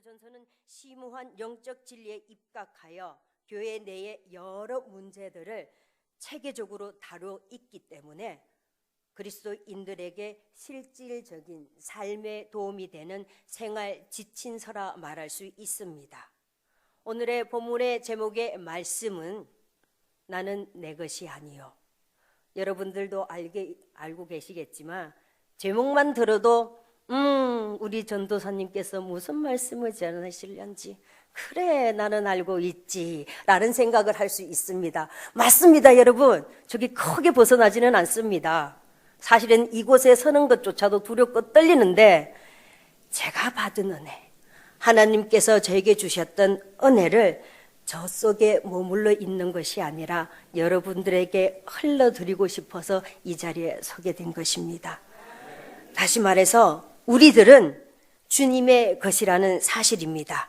베드로 전서는 심오한 영적 진리에 입각하여 교회 내의 여러 문제들을 체계적으로 다루어 있기 때문에 그리스도인들에게 실질적인 삶에 도움이 되는 생활 지침서라 말할 수 있습니다. 오늘의 본문의 제목의 말씀은 나는 내 것이 아니요. 여러분들도 알게, 알고 계시겠지만 제목만 들어도 음 우리 전도사님께서 무슨 말씀을 전하실런지 그래 나는 알고 있지 라는 생각을 할 수 있습니다. 맞습니다 여러분. 저기 크게 벗어나지는 않습니다. 사실은 이곳에 서는 것조차도 두렵고 떨리는데 제가 받은 은혜 하나님께서 저에게 주셨던 은혜를 저 속에 머물러 있는 것이 아니라 여러분들에게 흘러드리고 싶어서 이 자리에 서게 된 것입니다. 다시 말해서 우리들은 주님의 것이라는 사실입니다.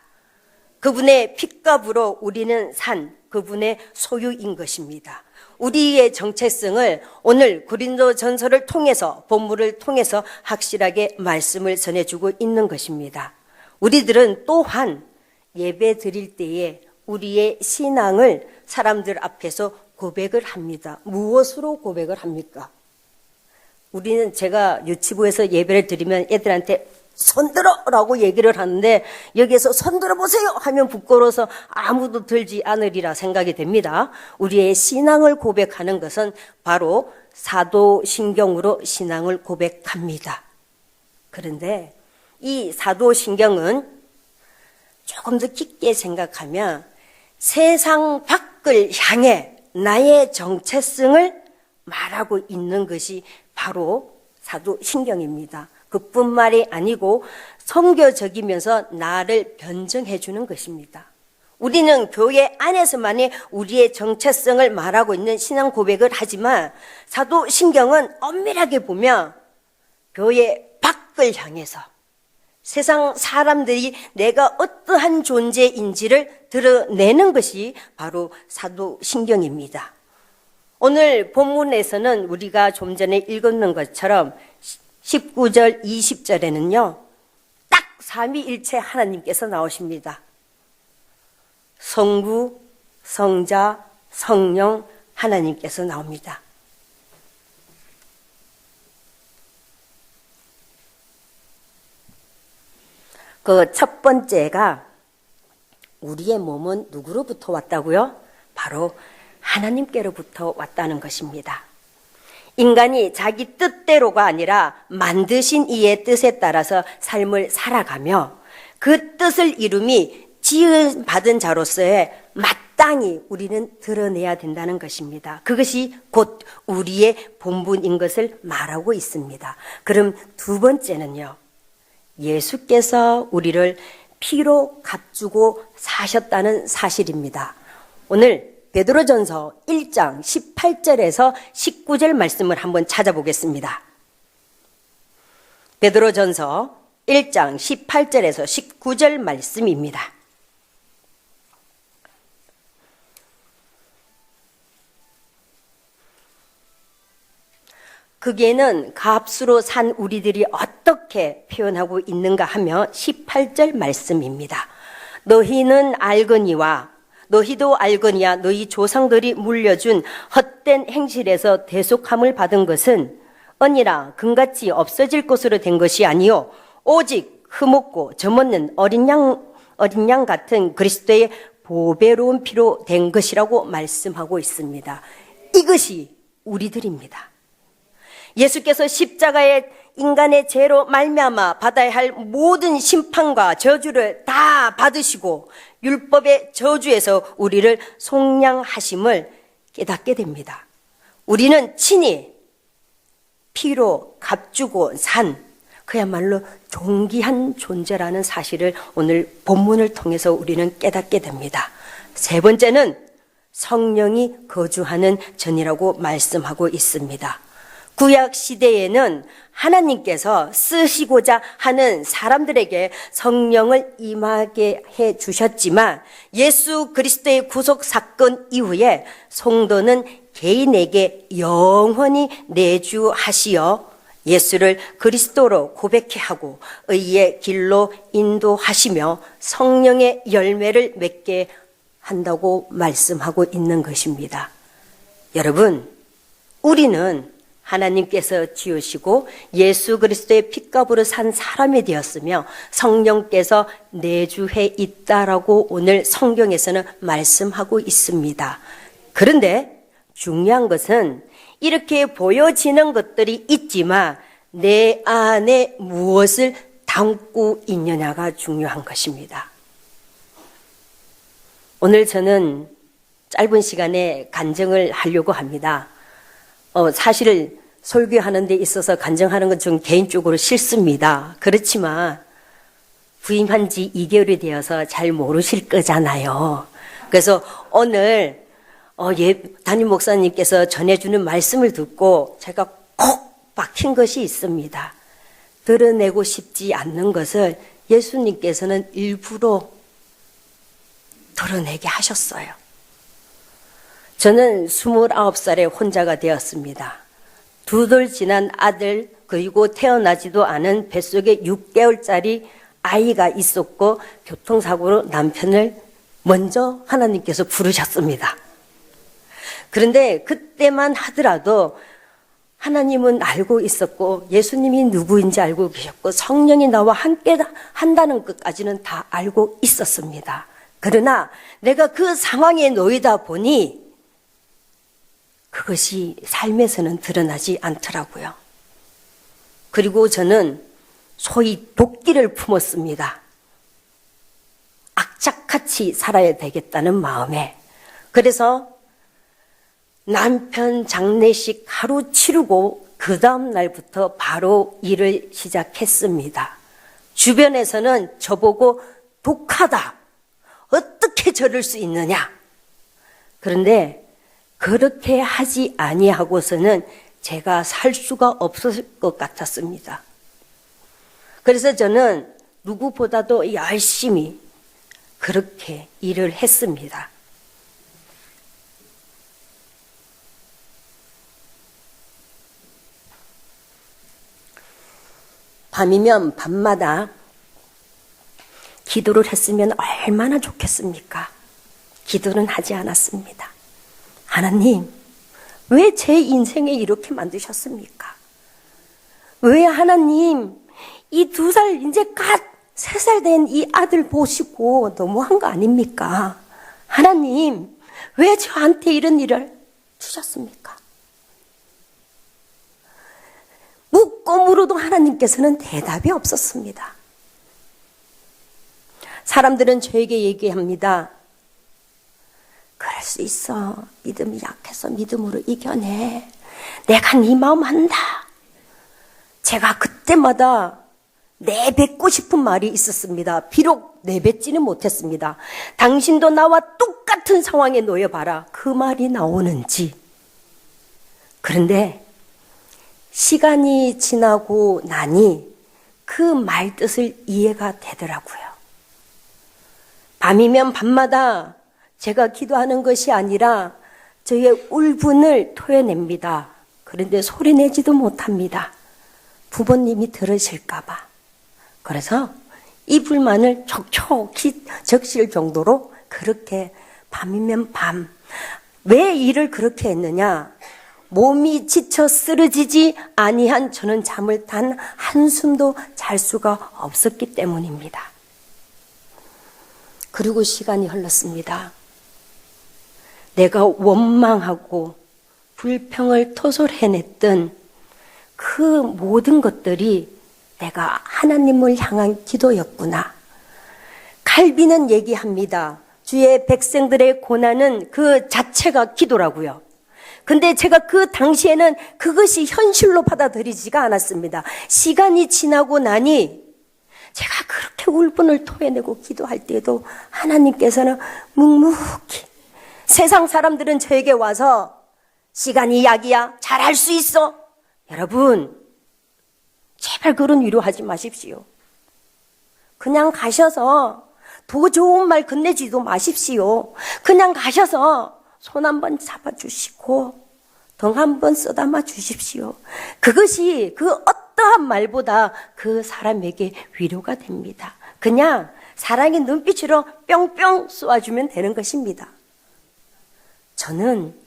그분의 핏값으로 우리는 산 그분의 소유인 것입니다. 우리의 정체성을 오늘 고린도 전서를 통해서 본문을 통해서 확실하게 말씀을 전해주고 있는 것입니다. 우리들은 또한 예배 드릴 때에 우리의 신앙을 사람들 앞에서 고백을 합니다. 무엇으로 고백을 합니까? 우리는 제가 유치부에서 예배를 드리면 애들한테 손들어 라고 얘기를 하는데 여기에서 손들어 보세요 하면 부끄러워서 아무도 들지 않으리라 생각이 됩니다. 우리의 신앙을 고백하는 것은 바로 사도신경으로 신앙을 고백합니다. 그런데 이 사도신경은 조금 더 깊게 생각하면 세상 밖을 향해 나의 정체성을 말하고 있는 것이 바로 사도신경입니다. 그뿐만이 아니고 성교적이면서 나를 변증해 주는 것입니다. 우리는 교회 안에서만이 우리의 정체성을 말하고 있는 신앙 고백을 하지만 사도신경은 엄밀하게 보면 교회 밖을 향해서 세상 사람들이 내가 어떠한 존재인지를 드러내는 것이 바로 사도신경입니다. 오늘 본문에서는 우리가 좀 전에 읽었는 것처럼 19절, 20절에는요, 딱 삼위일체 하나님께서 나오십니다. 성부, 성자, 성령 하나님께서 나옵니다. 그 첫 번째가 우리의 몸은 누구로부터 왔다고요? 바로 하나님께로부터 왔다는 것입니다. 인간이 자기 뜻대로가 아니라 만드신 이의 뜻에 따라서 삶을 살아가며 그 뜻을 이룸이 지은 받은 자로서의 마땅히 우리는 드러내야 된다는 것입니다. 그것이 곧 우리의 본분인 것을 말하고 있습니다. 그럼 두 번째는요. 예수께서 우리를 피로 값주고 사셨다는 사실입니다. 오늘 베드로전서 1장 18절에서 19절 말씀을 한번 찾아보겠습니다. 베드로전서 1장 18절에서 19절 말씀입니다. 그게는 값으로 산 우리들이 어떻게 표현하고 있는가 하면 18절 말씀입니다. 너희는 알거니와 너희도 알거니와 너희 조상들이 물려준 헛된 행실에서 대속함을 받은 것은 언니라 금같이 없어질 것으로 된 것이 아니요 오직 흠없고 점없는 어린 양 어린 양 같은 그리스도의 보배로운 피로 된 것이라고 말씀하고 있습니다. 이것이 우리들입니다. 예수께서 십자가에 인간의 죄로 말미암아 받아야 할 모든 심판과 저주를 다 받으시고 율법의 저주에서 우리를 속량하심을 깨닫게 됩니다. 우리는 친히 피로 값주고 산 그야말로 존귀한 존재라는 사실을 오늘 본문을 통해서 우리는 깨닫게 됩니다. 세 번째는 성령이 거주하는 전이라고 말씀하고 있습니다. 구약 시대에는 하나님께서 쓰시고자 하는 사람들에게 성령을 임하게 해 주셨지만 예수 그리스도의 구속 사건 이후에 성도는 개인에게 영원히 내주하시어 예수를 그리스도로 고백해 하고 의의 길로 인도하시며 성령의 열매를 맺게 한다고 말씀하고 있는 것입니다. 여러분, 우리는 하나님께서 지으시고 예수 그리스도의 핏값으로 산 사람이 되었으며 성령께서 내주해 있다라고 오늘 성경에서는 말씀하고 있습니다. 그런데 중요한 것은 이렇게 보여지는 것들이 있지만 내 안에 무엇을 담고 있느냐가 중요한 것입니다. 오늘 저는 짧은 시간에 간증을 하려고 합니다. 어, 사실 설교하는 데 있어서 간증하는 건 좀 개인적으로 싫습니다. 그렇지만 부임한 지 2개월이 되어서 잘 모르실 거잖아요. 그래서 오늘 어, 예, 담임 목사님께서 전해주는 말씀을 듣고 제가 콕 박힌 것이 있습니다. 드러내고 싶지 않는 것을 예수님께서는 일부러 드러내게 하셨어요. 저는 29살에 혼자가 되었습니다. 두 돌 지난 아들, 그리고 태어나지도 않은 뱃속에 6개월짜리 아이가 있었고, 교통사고로 남편을 먼저 하나님께서 부르셨습니다. 그런데 그때만 하더라도 하나님은 알고 있었고 예수님이 누구인지 알고 계셨고 성령이 나와 함께 한다는 것까지는 다 알고 있었습니다. 그러나 내가 그 상황에 놓이다 보니 그것이 삶에서는 드러나지 않더라고요. 그리고 저는 소위 도끼를 품었습니다. 악착같이 살아야 되겠다는 마음에. 그래서 남편 장례식 하루 치르고 그 다음 날부터 바로 일을 시작했습니다. 주변에서는 저보고 독하다. 어떻게 저럴 수 있느냐? 그런데 그렇게 하지 아니하고서는 제가 살 수가 없었을 것 같았습니다. 그래서 저는 누구보다도 열심히 그렇게 일을 했습니다. 밤이면 밤마다 기도를 했으면 얼마나 좋겠습니까? 기도는 하지 않았습니다. 하나님, 왜 제 인생에 이렇게 만드셨습니까? 왜 하나님, 이 두 살, 이제 갓 세 살 된 이 아들 보시고 너무한 거 아닙니까? 하나님, 왜 저한테 이런 일을 주셨습니까? 물어도 하나님께서는 대답이 없었습니다. 사람들은 저에게 얘기합니다. 그럴 수 있어. 믿음이 약해서 믿음으로 이겨내. 내가 네 마음 한다. 제가 그때마다 내뱉고 싶은 말이 있었습니다. 비록 내뱉지는 못했습니다. 당신도 나와 똑같은 상황에 놓여봐라. 그 말이 나오는지. 그런데 시간이 지나고 나니 그 말 뜻을 이해가 되더라고요. 밤이면 밤마다 제가 기도하는 것이 아니라 저의 울분을 토해냅니다. 그런데 소리 내지도 못합니다. 부모님이 들으실까봐. 그래서 이 불만을 촉촉히 적실 정도로 그렇게 밤이면 밤. 왜 일을 그렇게 했느냐? 몸이 지쳐 쓰러지지 아니한 저는 잠을 단 한숨도 잘 수가 없었기 때문입니다. 그리고 시간이 흘렀습니다. 내가 원망하고 불평을 토설해냈던 그 모든 것들이 내가 하나님을 향한 기도였구나. 칼비는 얘기합니다. 주의 백성들의 고난은 그 자체가 기도라고요. 근데 제가 그 당시에는 그것이 현실로 받아들이지가 않았습니다. 시간이 지나고 나니 제가 그렇게 울분을 토해내고 기도할 때에도 하나님께서는 묵묵히 세상 사람들은 저에게 와서 시간이 약이야. 잘할 수 있어. 여러분, 제발 그런 위로하지 마십시오. 그냥 가셔서 더 좋은 말 건네지도 마십시오. 그냥 가셔서 손 한번 잡아주시고 덩 한번 써담아 주십시오. 그것이 그 어떠한 말보다 그 사람에게 위로가 됩니다. 그냥 사랑의 눈빛으로 뿅뿅 쏘아주면 되는 것입니다. 저는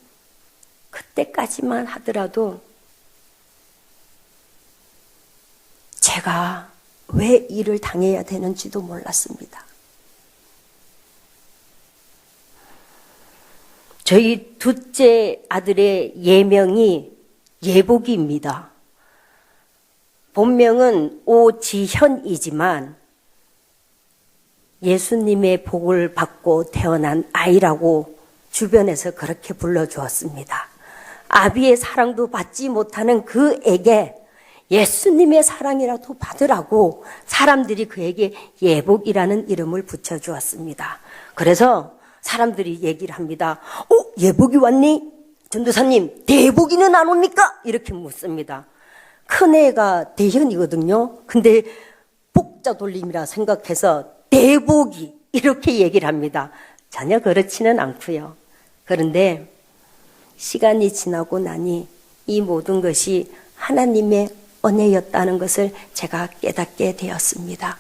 그때까지만 하더라도 제가 왜 일을 당해야 되는지도 몰랐습니다. 저희 둘째 아들의 예명이 예복이입니다. 본명은 오지현이지만 예수님의 복을 받고 태어난 아이라고 주변에서 그렇게 불러주었습니다. 아비의 사랑도 받지 못하는 그에게 예수님의 사랑이라도 받으라고 사람들이 그에게 예복이라는 이름을 붙여주었습니다. 그래서 사람들이 얘기를 합니다. 어, 예복이 왔니? 전도사님, 대복이는 안 옵니까? 이렇게 묻습니다. 큰애가 대현이거든요. 근데 복자 돌림이라 생각해서 대복이 이렇게 얘기를 합니다. 전혀 그렇지는 않고요. 그런데 시간이 지나고 나니 이 모든 것이 하나님의 은혜였다는 것을 제가 깨닫게 되었습니다.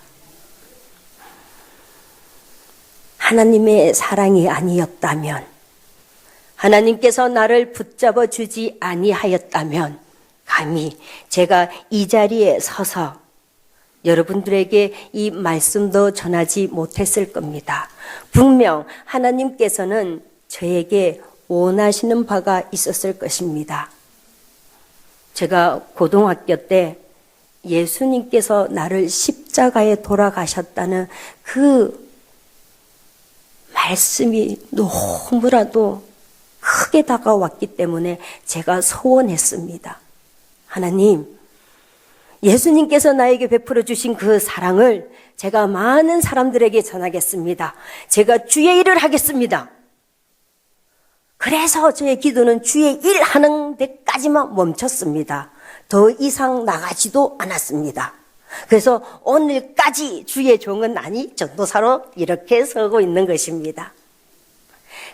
하나님의 사랑이 아니었다면, 하나님께서 나를 붙잡아 주지 아니하였다면, 감히 제가 이 자리에 서서 여러분들에게 이 말씀도 전하지 못했을 겁니다. 분명 하나님께서는 저에게 원하시는 바가 있었을 것입니다. 제가 고등학교 때 예수님께서 나를 십자가에 돌아가셨다는 그 말씀이 너무나도 크게 다가왔기 때문에 제가 소원했습니다. 하나님, 예수님께서 나에게 베풀어 주신 그 사랑을 제가 많은 사람들에게 전하겠습니다. 제가 주의 일을 하겠습니다. 그래서 저의 기도는 주의 일 하는 데까지만 멈췄습니다. 더 이상 나가지도 않았습니다. 그래서 오늘까지 주의 종은 아니 전도사로 이렇게 서고 있는 것입니다.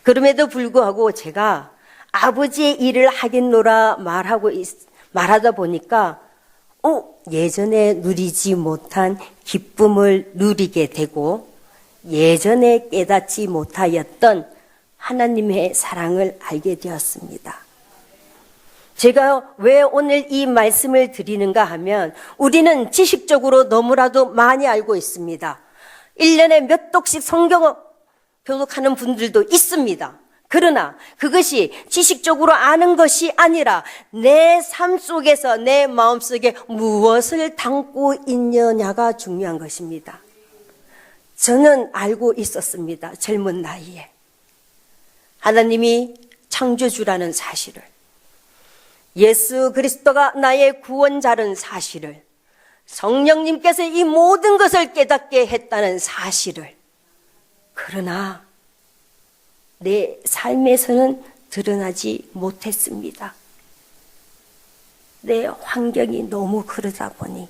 그럼에도 불구하고 제가 아버지의 일을 하겠노라 말하고 있, 말하다 보니까 어, 예전에 누리지 못한 기쁨을 누리게 되고 예전에 깨닫지 못하였던 하나님의 사랑을 알게 되었습니다. 제가 왜 오늘 이 말씀을 드리는가 하면 우리는 지식적으로 너무나도 많이 알고 있습니다. 1년에 몇 독씩 성경을 교독하는 분들도 있습니다. 그러나 그것이 지식적으로 아는 것이 아니라 내 삶 속에서 내 마음 속에 무엇을 담고 있느냐가 중요한 것입니다. 저는 알고 있었습니다. 젊은 나이에. 하나님이 창조주라는 사실을. 예수 그리스도가 나의 구원자라는 사실을. 성령님께서 이 모든 것을 깨닫게 했다는 사실을. 그러나 내 삶에서는 드러나지 못했습니다. 내 환경이 너무 그러다 보니.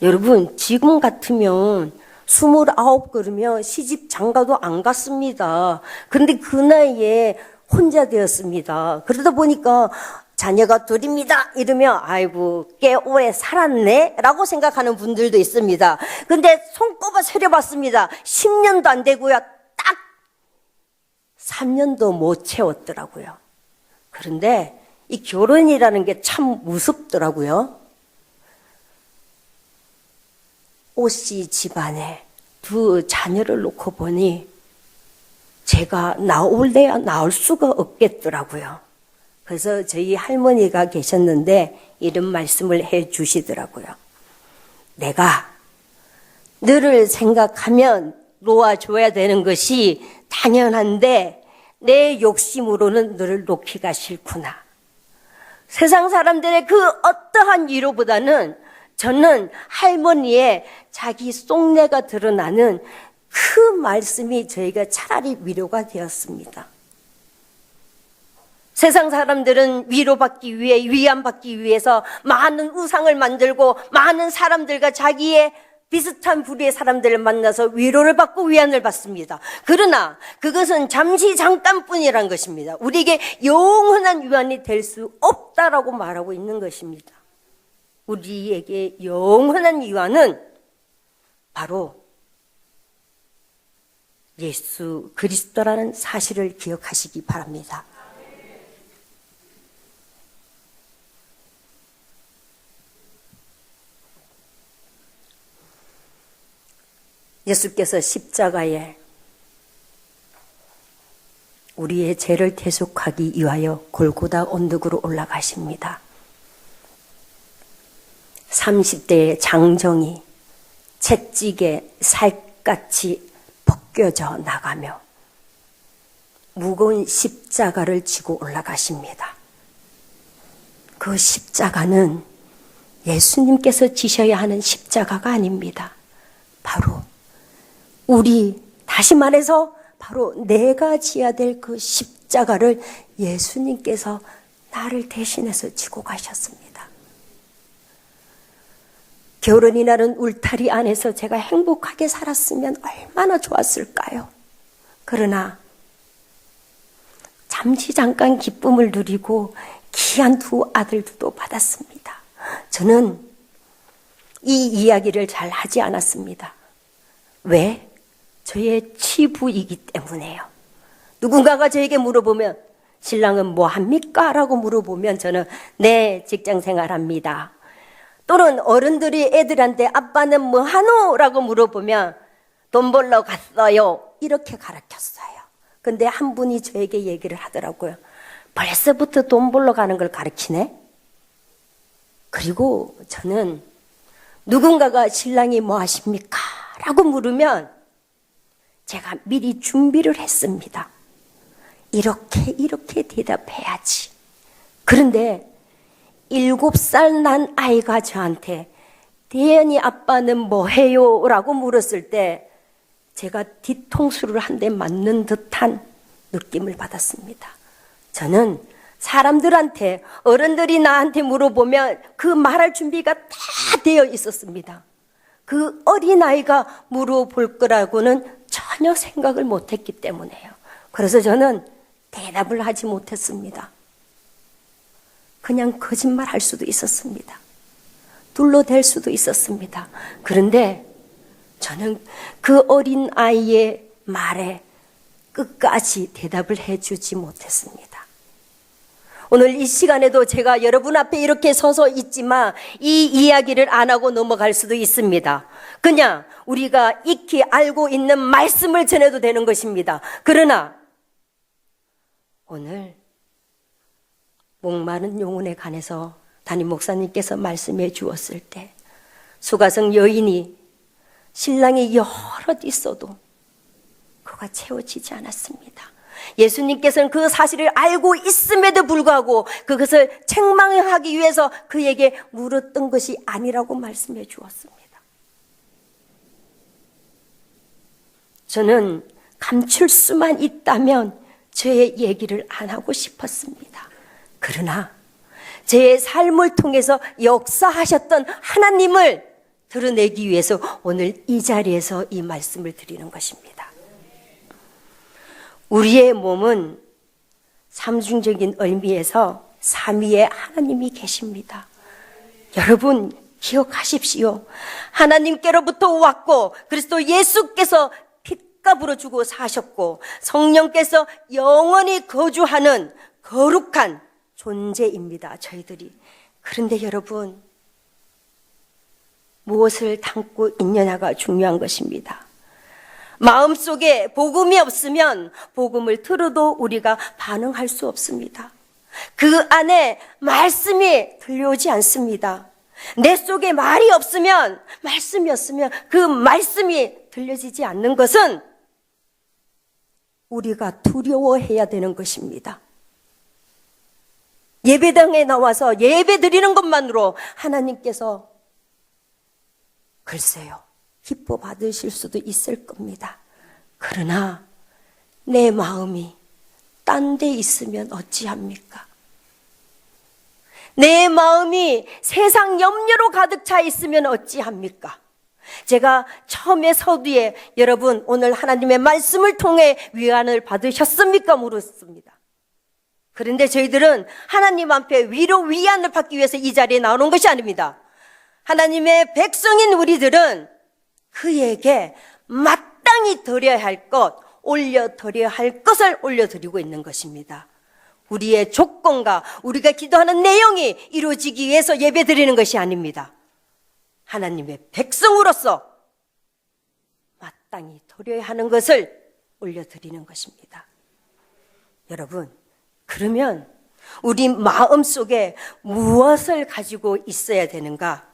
여러분, 지금 같으면 스물아홉 그러면 시집 장가도 안 갔습니다. 그런데 그 나이에 혼자 되었습니다. 그러다 보니까 자녀가 둘입니다. 이러면 아이고 꽤 오래 살았네 라고 생각하는 분들도 있습니다. 근데 손꼽아 세려봤습니다. 10년도 안 되고요. 딱 3년도 못 채웠더라고요. 그런데 이 결혼이라는 게 참 무섭더라고요. 오씨 집안에 두 자녀를 놓고 보니 제가 나올래야 나올 수가 없겠더라고요. 그래서 저희 할머니가 계셨는데 이런 말씀을 해 주시더라고요. 내가 너를 생각하면 놓아줘야 되는 것이 당연한데 내 욕심으로는 너를 놓기가 싫구나. 세상 사람들의 그 어떠한 위로보다는 저는 할머니의 자기 속내가 드러나는 그 말씀이 저희가 차라리 위로가 되었습니다. 세상 사람들은 위로받기 위해, 위안받기 위해서 많은 우상을 만들고 많은 사람들과 자기의 비슷한 부류의 사람들을 만나서 위로를 받고 위안을 받습니다. 그러나 그것은 잠시 잠깐뿐이란 것입니다. 우리에게 영원한 위안이 될 수 없다라고 말하고 있는 것입니다. 우리에게 영원한 위안은 바로 예수 그리스도라는 사실을 기억하시기 바랍니다. 예수께서 십자가에 우리의 죄를 대속하기 위하여 골고다 언덕으로 올라가십니다. 30대의 장정이 채찍에 살같이 벗겨져 나가며 무거운 십자가를 지고 올라가십니다. 그 십자가는 예수님께서 지셔야 하는 십자가가 아닙니다. 바로 우리 다시 말해서 바로 내가 지어야 될 그 십자가를 예수님께서 나를 대신해서 지고 가셨습니다. 결혼이 나는 울타리 안에서 제가 행복하게 살았으면 얼마나 좋았을까요? 그러나 잠시 잠깐 기쁨을 누리고 귀한 두 아들도 받았습니다. 저는 이 이야기를 잘 하지 않았습니다. 왜? 저의 치부이기 때문에요. 누군가가 저에게 물어보면 신랑은 뭐 합니까? 라고 물어보면 저는 네, 직장 생활합니다. 또는 어른들이 애들한테 아빠는 뭐 하노? 라고 물어보면 돈 벌러 갔어요. 이렇게 가르쳤어요. 근데 한 분이 저에게 얘기를 하더라고요. 벌써부터 돈 벌러 가는 걸 가르치네? 그리고 저는 누군가가 신랑이 뭐 하십니까? 라고 물으면 제가 미리 준비를 했습니다. 이렇게, 이렇게 대답해야지. 그런데 일곱 살 난 아이가 저한테 대현이 아빠는 뭐 해요? 라고 물었을 때 제가 뒤통수를 한 대 맞는 듯한 느낌을 받았습니다. 저는 사람들한테 어른들이 나한테 물어보면 그 말할 준비가 다 되어 있었습니다. 그 어린아이가 물어볼 거라고는 전혀 생각을 못 했기 때문에요. 그래서 저는 대답을 하지 못했습니다. 그냥 거짓말 할 수도 있었습니다. 둘러댈 수도 있었습니다. 그런데 저는 그 어린 아이의 말에 끝까지 대답을 해주지 못했습니다. 오늘 이 시간에도 제가 여러분 앞에 이렇게 서서 있지만 이 이야기를 안 하고 넘어갈 수도 있습니다. 그냥 우리가 익히 알고 있는 말씀을 전해도 되는 것입니다. 그러나 오늘 목마른 영혼에 관해서 담임 목사님께서 말씀해 주었을 때 수가성 여인이 신랑이 여럿 있어도 그가 채워지지 않았습니다. 예수님께서는 그 사실을 알고 있음에도 불구하고 그것을 책망하기 위해서 그에게 물었던 것이 아니라고 말씀해 주었습니다. 저는 감출 수만 있다면 저의 얘기를 안 하고 싶었습니다. 그러나 제 삶을 통해서 역사하셨던 하나님을 드러내기 위해서 오늘 이 자리에서 이 말씀을 드리는 것입니다. 우리의 몸은 삼중적인 의미에서 삼위의 하나님이 계십니다. 여러분 기억하십시오. 하나님께로부터 왔고 그리스도 예수께서 핏값으로 주고 사셨고 성령께서 영원히 거주하는 거룩한 존재입니다. 저희들이. 그런데 여러분 무엇을 담고 있느냐가 중요한 것입니다. 마음속에 복음이 없으면 복음을 들어도 우리가 반응할 수 없습니다. 그 안에 말씀이 들려오지 않습니다. 내 속에 말이 없으면 말씀이 없으면 그 말씀이 들려지지 않는 것은 우리가 두려워해야 되는 것입니다. 예배당에 나와서 예배 드리는 것만으로 하나님께서 글쎄요. 기뻐 받으실 수도 있을 겁니다. 그러나 내 마음이 딴 데 있으면 어찌합니까? 내 마음이 세상 염려로 가득 차 있으면 어찌합니까? 제가 처음에 서두에 여러분 오늘 하나님의 말씀을 통해 위안을 받으셨습니까? 물었습니다. 그런데 저희들은 하나님 앞에 위로 위안을 받기 위해서 이 자리에 나오는 것이 아닙니다. 하나님의 백성인 우리들은 그에게 마땅히 드려야 할 것, 올려 드려야 할 것을 올려드리고 있는 것입니다. 우리의 조건과 우리가 기도하는 내용이 이루어지기 위해서 예배 드리는 것이 아닙니다. 하나님의 백성으로서 마땅히 드려야 하는 것을 올려드리는 것입니다. 여러분, 그러면 우리 마음 속에 무엇을 가지고 있어야 되는가?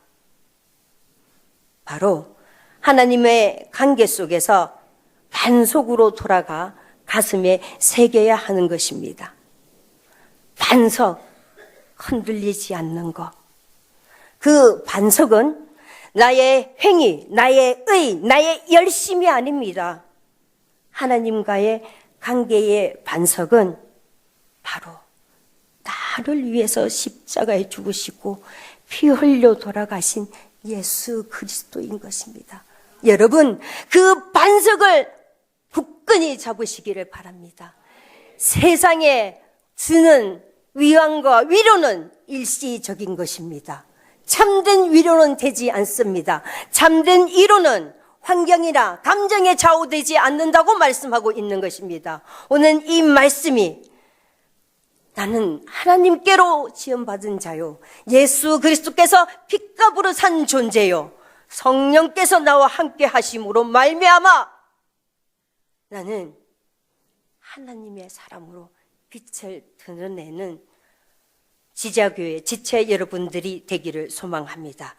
바로 하나님의 관계 속에서 반석으로 돌아가 가슴에 새겨야 하는 것입니다. 반석, 흔들리지 않는 것. 그 반석은 나의 행위, 나의 의, 나의 열심이 아닙니다. 하나님과의 관계의 반석은 바로 나를 위해서 십자가에 죽으시고 피 흘려 돌아가신 예수 그리스도인 것입니다. 여러분, 그 반석을 굳건히 잡으시기를 바랍니다. 세상에 주는 위안과 위로는 일시적인 것입니다. 참된 위로는 되지 않습니다. 참된 위로는 환경이나 감정에 좌우되지 않는다고 말씀하고 있는 것입니다. 오늘 이 말씀이 나는 하나님께로 지원받은 자요. 예수 그리스도께서 핏값으로 산 존재요. 성령께서 나와 함께 하심으로 말미암아 나는 하나님의 사람으로 빛을 드러내는 지자교회 지체 여러분들이 되기를 소망합니다.